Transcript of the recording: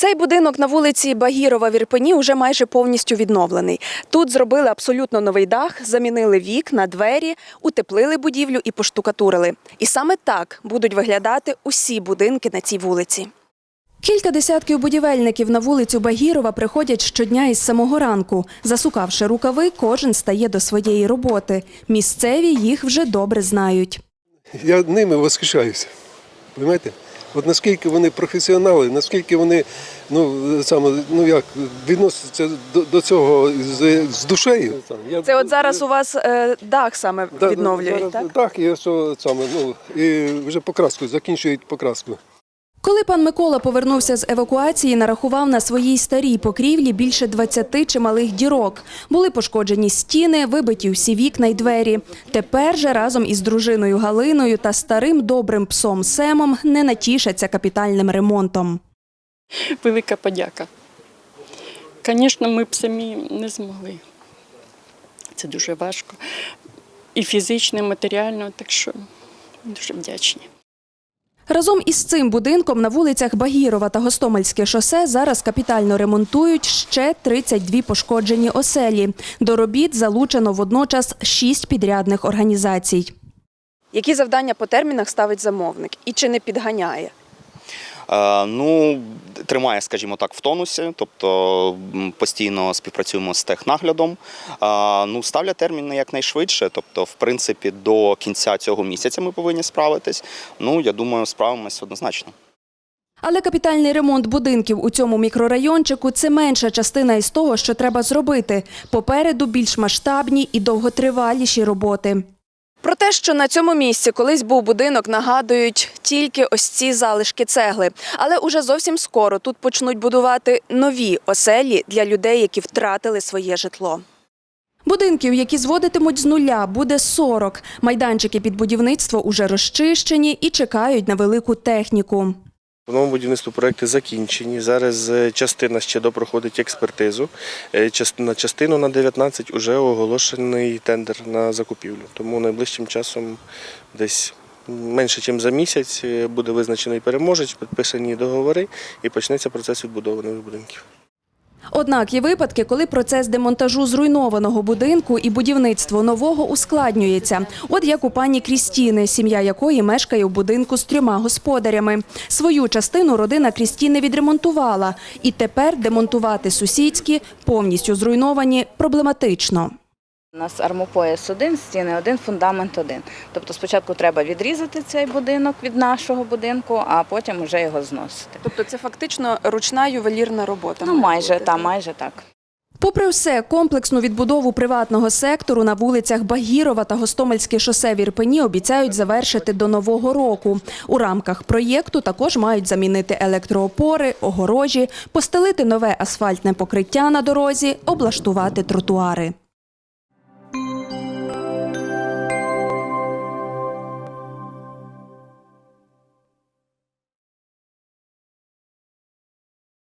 Цей будинок на вулиці Багірова в Ірпені уже майже повністю відновлений. Тут зробили абсолютно новий дах, замінили вікна, двері, утеплили будівлю і поштукатурили. І саме так будуть виглядати усі будинки на цій вулиці. Кілька десятків будівельників на вулицю Багірова приходять щодня із самого ранку. Засукавши рукави, кожен стає до своєї роботи. Місцеві їх вже добре знають. Я ними восхищаюся. Розумієте? От наскільки вони професіонали, наскільки вони ну, саме, ну, як, відносяться до, до цього з, з душею. Я- Це от зараз у вас е, дах саме відновлюють, зараз так? Дах і що саме, ну, і вже покраску, закінчують покраску. Коли пан Микола повернувся з евакуації, нарахував на своїй старій покрівлі більше 20 чималих дірок. Були пошкоджені стіни, вибиті всі вікна й двері. Тепер же разом із дружиною Галиною та старим добрим псом Семом не натішаться капітальним ремонтом. велика подяка. Звісно, ми б самі не змогли. Це дуже важко. І фізично, і матеріально, так що дуже вдячні. Разом із цим будинком на вулицях Багірова та Гостомельське шосе зараз капітально ремонтують ще 32 пошкоджені оселі. До робіт залучено водночас шість підрядних організацій. Які завдання по термінах ставить замовник і чи не підганяє? Е, Ну, тримає, скажімо так, в тонусі, тобто постійно співпрацюємо з технаглядом. Е, Ну, ставлять терміни якнайшвидше. Тобто, в принципі, до кінця цього місяця ми повинні справитись. Ну, я думаю, справимось однозначно. Але капітальний ремонт будинків у цьому мікрорайончику це менша частина із того, що треба зробити. Попереду більш масштабні і довготриваліші роботи. Про те, що на цьому місці колись був будинок, нагадують тільки ось ці залишки цегли. Але уже зовсім скоро тут почнуть будувати нові оселі для людей, які втратили своє житло. Будинків, які зводитимуть з нуля, буде 40. Майданчики під будівництво уже розчищені і чекають на велику техніку. По новому будівництву проекти закінчені. Зараз е, частина ще допроходить експертизу. Е, На частину на 19 вже оголошений тендер на закупівлю. Тому найближчим часом десь менше, ніж за місяць е, буде визначений переможець, підписані договори і почнеться процес відбудови нових будинків. Однак є випадки, коли процес демонтажу зруйнованого будинку і будівництво нового ускладнюється. От як у пані Крістіни, сім'я якої мешкає в будинку з трьома господарями. Свою частину родина Крістіни відремонтувала, і тепер демонтувати сусідські, повністю зруйновані, проблематично. У нас армопояс один, стіни один, фундамент один. Тобто спочатку треба відрізати цей будинок від нашого будинку, а потім вже його зносити. Тобто це фактично ручна ювелірна робота. Ну майже та майже так. Попри все, комплексну відбудову приватного сектору на вулицях Багірова та Гостомельське шосе в Ірпені обіцяють завершити до нового року. У рамках проєкту також мають замінити електроопори, огорожі, постелити нове асфальтне покриття на дорозі, облаштувати тротуари.